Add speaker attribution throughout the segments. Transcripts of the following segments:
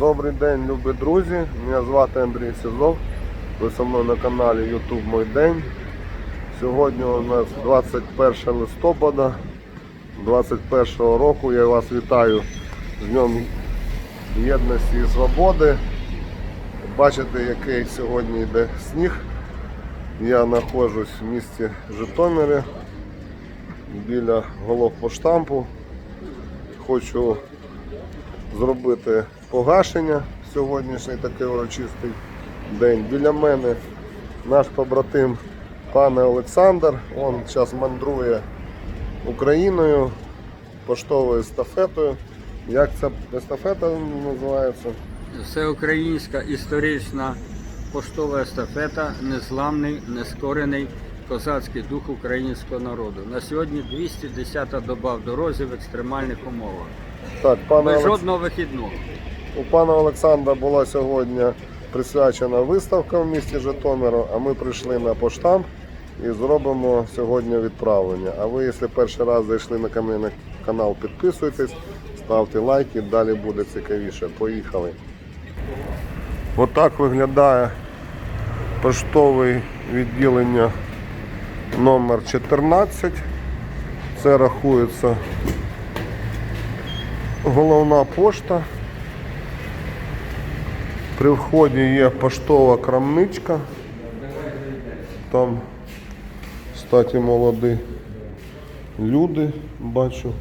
Speaker 1: Добрий день, любі друзі. Мене звати Андрій Сізов. Ви со мною на каналі YouTube Мой День. Сьогодні у нас 21 листопада 21 року. Я вас вітаю з Днем Єдності і Свободи. Бачите, який сьогодні йде сніг. Я знаходжусь в місті Житомирі біля головпоштампу. Хочу зробити погашення сьогоднішній такий урочистий день. Біля мене наш побратим пане Олександр. Він зараз мандрує Україною поштовою естафетою. Як ця естафета називається?
Speaker 2: Всеукраїнська історична поштова естафета Незламний, нескорений козацький дух українського народу. На сьогодні 210-та доба в дорозі в екстремальних умовах.
Speaker 1: Так, пане
Speaker 2: Без
Speaker 1: Олекс...
Speaker 2: жодного вихідного.
Speaker 1: У пана Олександра була сьогодні присвячена виставка в місті Житомиру, а ми прийшли на поштамп і зробимо сьогодні відправлення. А ви, якщо перший раз зайшли на канал, підписуйтесь, ставте лайки, далі буде цікавіше. Поїхали. Отак виглядає поштове відділення номер 14. Це рахується головна пошта. При вході є поштова крамничка. Там, кстати, молоді люди бачу.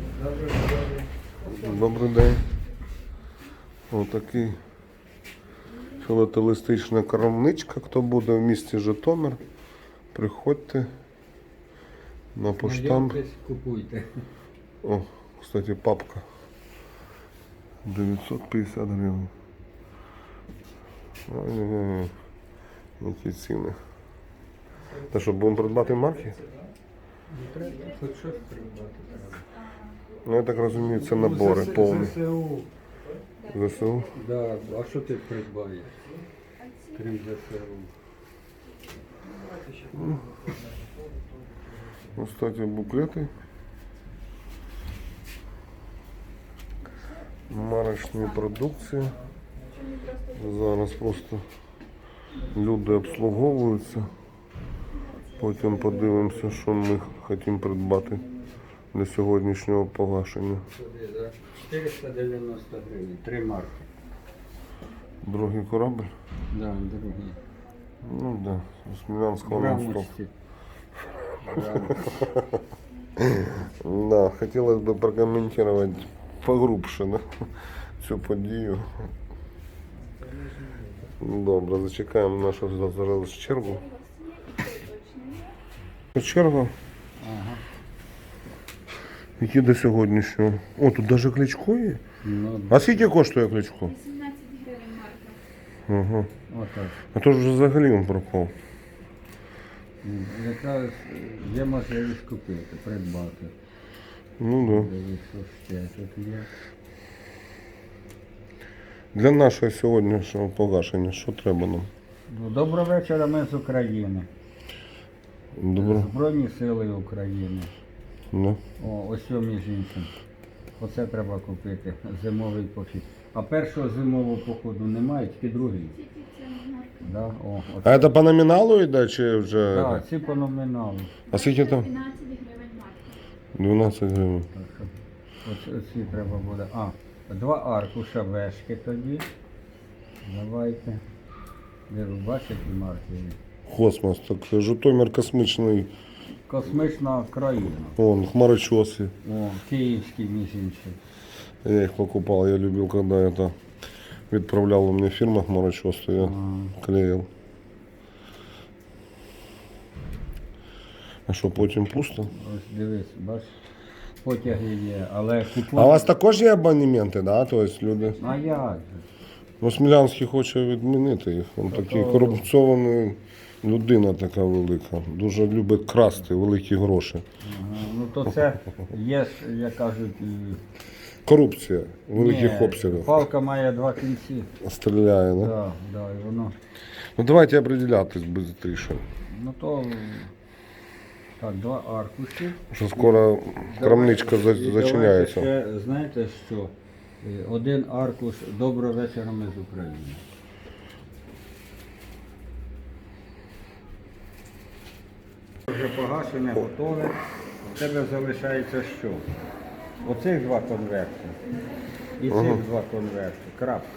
Speaker 1: Добрий день. Отакий філателистична крамничка. Хто буде в місті Житомир, приходьте на поштамп.
Speaker 2: купуйте.
Speaker 1: О, кстати, папка. 950 гривень. Які ціни. Та що, будемо придбати марки?
Speaker 2: Хоч щось придбати.
Speaker 1: Ну, я так розумію, це набори повні.
Speaker 2: ЗСУ.
Speaker 1: ЗСУ.
Speaker 2: Да. А що ти придбаєш? Крім ЗСУ.
Speaker 1: Ну, кстати, буклети. Марочні продукції. Зараз просто люди обслуговуються. Потім подивимося, що ми хочемо придбати для сьогоднішнього погашення.
Speaker 2: 490 гривень. Три марки.
Speaker 1: Другий корабль.
Speaker 2: Да, другі.
Speaker 1: Ну да, Смілянського мосту. Да, хотілося б прокоментувати погрубше да, цю подію. Ну, Добре, зачекаємо нашу зараз чергу. Черга.
Speaker 2: Ага.
Speaker 1: Які до сьогоднішнього. О, тут навіть кличко є.
Speaker 2: Ну,
Speaker 1: А скільки коштує кличко?
Speaker 3: 18 гривень марка.
Speaker 1: Ага.
Speaker 2: отак.
Speaker 1: А то ж вже взагалі він пропав.
Speaker 2: Якраз є можливість купити, придбати.
Speaker 1: Ну да.
Speaker 2: Тут є.
Speaker 1: Для нашого сьогоднішнього погашення, що треба нам?
Speaker 2: Ну, Доброго вечора, ми з України.
Speaker 1: Добре.
Speaker 2: Збройні сили України.
Speaker 1: Ну.
Speaker 2: О, ось між іншим. Оце треба купити. Зимовий похід. А першого зимового походу немає, тільки другий. Да? О, от.
Speaker 1: А це по номіналу йде чи вже?
Speaker 2: Да, ці по номіналу.
Speaker 1: А скільки там?
Speaker 3: 12 гривень марка.
Speaker 1: 12 гривень.
Speaker 2: Так що ось, оці треба буде. А, два аркуша вешки тоді. Давайте. Де ви бачите марки?
Speaker 1: Космос, так Житомир космічний,
Speaker 2: Космічна країна.
Speaker 1: вон, хмарочоси.
Speaker 2: О, київський між.
Speaker 1: Я их покупал, я любил, когда это відправляла мне фирма хмарочос, я
Speaker 2: А,
Speaker 1: клеил. А що потім пусто?
Speaker 2: Ось дивись, бач, потяги є, але купон.
Speaker 1: А у вас також є абонементи, да? Тобто люди.
Speaker 2: А як? же?
Speaker 1: Ну, Смілянський хоче відмінити їх. Він такий корупційний людина така велика. Дуже любить красти великі гроші.
Speaker 2: Ага, ну то це є, як кажуть, і...
Speaker 1: Корупція в великих
Speaker 2: Ні,
Speaker 1: обсягах.
Speaker 2: Палка має два кінці.
Speaker 1: Стріляє, да?
Speaker 2: Да, да, і воно.
Speaker 1: Ну давайте определятись швидше.
Speaker 2: Ну то так, два аркуші.
Speaker 1: Що скоро крамничка за-
Speaker 2: І
Speaker 1: зачиняється.
Speaker 2: давайте ще, знаєте що? Е, Один аркуш Доброго вечора ми з України. Вже погашене, готове. У тебе залишається що? Оцих два конверти. І цих два конверти. Крапка.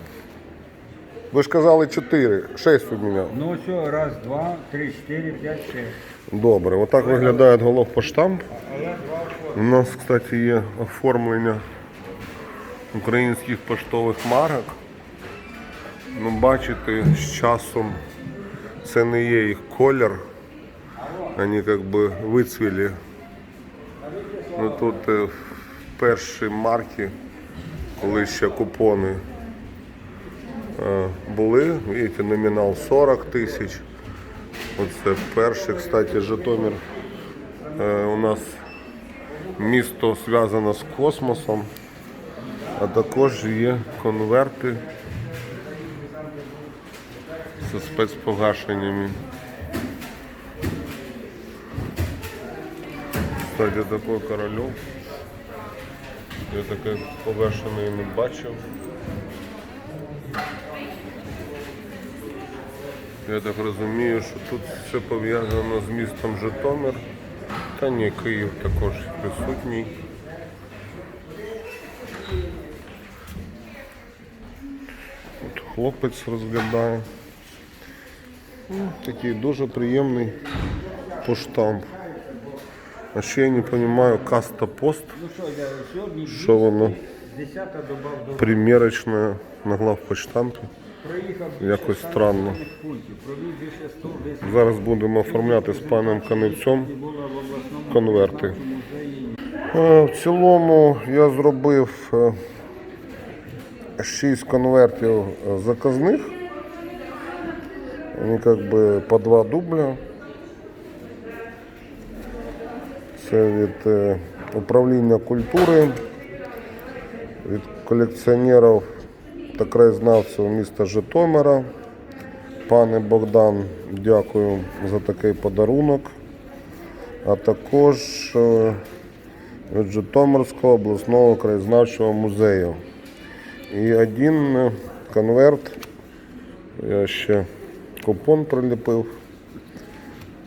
Speaker 1: Ви ж казали 4, 6 у мене.
Speaker 2: Ну що, раз, два, три, чотири, п'ять, шість.
Speaker 1: Добре, отак виглядає головпоштамп. У нас, кстати, є оформлення українських поштових марок. Ну, бачите, з часом це не є їх колір. Вони як би вицвілі. Ну, тут е, перші марки, коли ще купони були, видите, номінал 40 тисяч. Оце перший, кстати, Житомир е, у нас місто зв'язано з космосом, а також є конверти зі спецпогашеннями. Кстати, такой корольов. Я таке погашений не бачив. Я так розумію, що тут все пов'язано з містом Житомир. Та ні, Київ також присутній. От хлопець розглядає. Ну, Такий дуже приємний поштамп. А ще я не розумію, каста пост,
Speaker 2: Ну що,
Speaker 1: воно
Speaker 2: 10 доба до
Speaker 1: примірочне на главпочтампі. Якось странно.
Speaker 2: пунктів, провів більше 100 висновків.
Speaker 1: Зараз будемо оформляти з паном Каневцем конверти. Е, В цілому я зробив е, 6 конвертів е, заказних. Вони як би по два дубля. Це від е, управління культури, від колекціонерів та краєзнавців міста Житомира. Пане Богдан, дякую за такий подарунок. А також е, від Житомирського обласного краєзнавчого музею. І один е, конверт, я ще купон приліпив,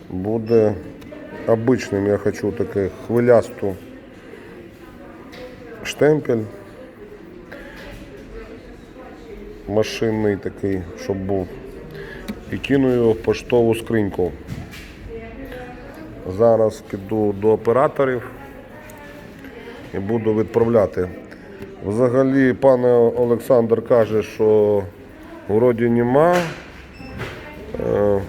Speaker 1: буде обичним. Я хочу такий хвилясту штемпель. Машинний такий, щоб був. І кину його в поштову скриньку. Зараз піду до операторів і буду відправляти. Взагалі, пан Олександр каже, що вроді нема е,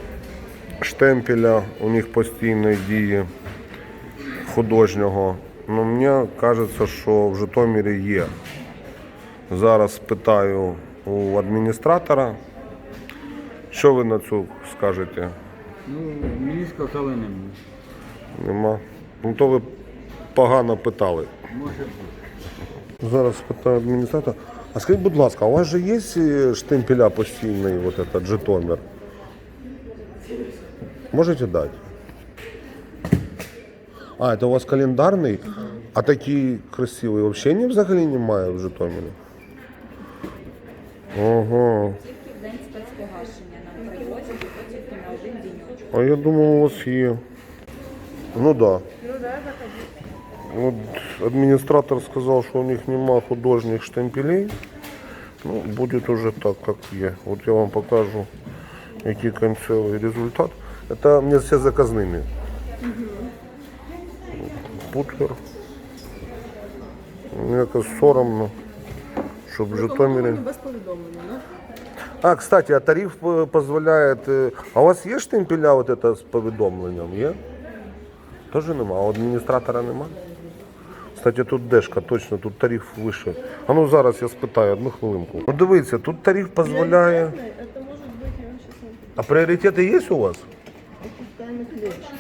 Speaker 1: штемпеля у них постійної дії художнього. Ну, мені кажеться, що в Житомирі є. Зараз питаю у адміністратора, що ви на цю скажете?
Speaker 2: Ну, мені сказали не можу.
Speaker 1: Нема. Ну то ви погано питали.
Speaker 2: Може бути.
Speaker 1: Зараз питаю адміністратора. А скажіть, будь ласка, у вас же є е, штемпеля постійний, вот этот Житомир? Можете дать? А, это у вас календарний? А такий красивий взагалі взагалі немає в Житомирі? Ого.
Speaker 4: Тільки в день спецпогашення нам привозять, і то тільки на один діньочок.
Speaker 1: А я думав, у вас є. Ну да. Вот администратор сказал, что у них нема художних штемпелей. Ну, будет уже так, как є. Вот я вам покажу, який кінцевий результат. Это мне все заказними. Путлер. Мені якось соромно, щоб в Житомирі.
Speaker 5: без повідомлення, ну?
Speaker 1: А, кстати, а тариф э, позволяет... э, А у вас є штемпеля вот это з повідомленням? Є? Тоже нема. А у адміністратора нема? Кстати, тут дешка, точно, тут тариф вище. А ну зараз я спитаю, одну хвилинку. Ну дивіться, тут тариф дозволяє.
Speaker 5: Это может быть, я вам сейчас напишу.
Speaker 1: А пріоритети є у вас?
Speaker 5: Это наклеечка.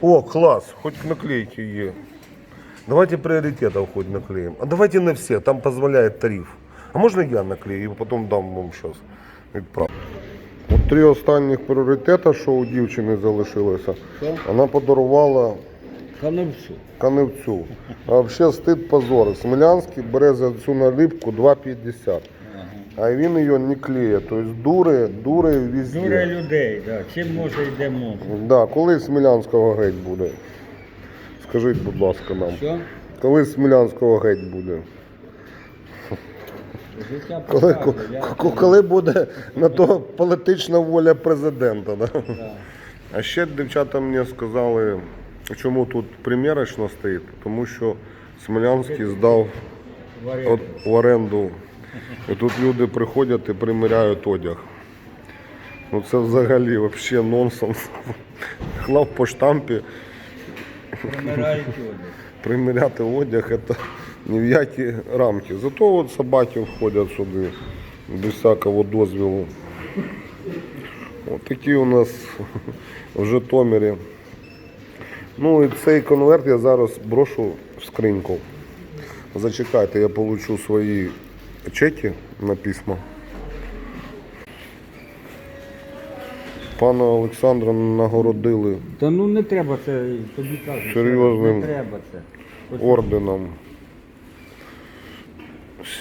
Speaker 1: О, клас, хоч наклейки є. Давайте пріоритетів хоч наклеїмо. А давайте не всі, там дозволяє тариф. А можна я наклею і потім дам вам щось відправ. От три останніх пріоритети, що у дівчини залишилося, вона подарувала
Speaker 2: Каневцю.
Speaker 1: Каневцю. А взагалі стид позор. Смілянський бере за цю наліпку 2,50. А він її не клеє. Тобто дури, дури везде.
Speaker 2: Дуре людей, да. чим може йде може.
Speaker 1: Да, коли Смілянського геть буде? Скажіть, будь ласка, нам.
Speaker 2: Що?
Speaker 1: Коли Смілянського геть буде?
Speaker 2: Життя
Speaker 1: Коли,
Speaker 2: покаже, я-
Speaker 1: ко- коли буде на то політична воля президента? Да?
Speaker 2: Да.
Speaker 1: А ще дівчата мені сказали, чому тут примірочно стоїть, тому що Смілянський здав
Speaker 2: В оренду.
Speaker 1: от, в оренду. І тут люди приходять і приміряють одяг. Ну це взагалі взагалі нонсенс. Хлав по штампі,
Speaker 2: Примирають одяг.
Speaker 1: приміряти одяг це ні в які рамки. Зато от собаки входять сюди без всякого дозвілу. От такі у нас в Житомирі. Ну і цей конверт я зараз брошу в скриньку. Зачекайте, я получу свої чеки на письма. Пана Олександра нагородили
Speaker 2: Та ну не треба це, тобі кажуть.
Speaker 1: Серйозним.
Speaker 2: Не треба це. Ось
Speaker 1: орденом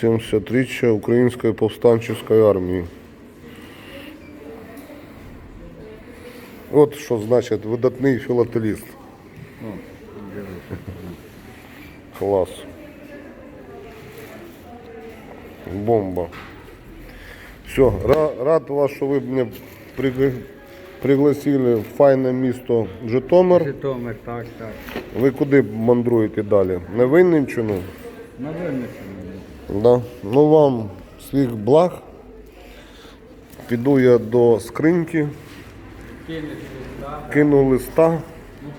Speaker 1: 73 Української повстанчої армії. От що значить видатний філателіст.
Speaker 2: Дивись.
Speaker 1: Клас. Бомба. Все, рад вас, що ви мене пригла- пригласили в файне місто Житомир.
Speaker 2: Житомир, так, так.
Speaker 1: Ви куди мандруєте далі? На Винниччину?
Speaker 2: На винесення.
Speaker 1: Да. Ну вам всіх благ. Піду я до скриньки,
Speaker 2: Кинеш листа.
Speaker 1: кину листа.
Speaker 2: Ну.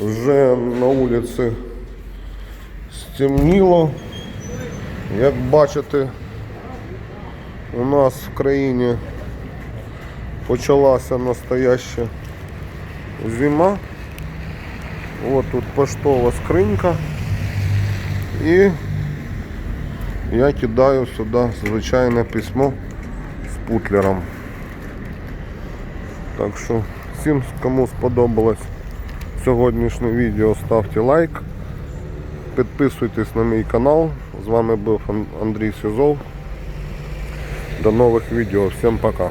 Speaker 1: Вже на вулиці стемніло. Як бачите, у нас в країні почалася настояща зима. Ось тут поштова скринька. І я кидаю сюди звичайне письмо з путлером. Так що всім, кому сподобалось сьогоднішнє відео, ставте лайк. Підписуйтесь на мій канал. З вами був Андрій Сізов. До новых видео. Всем пока.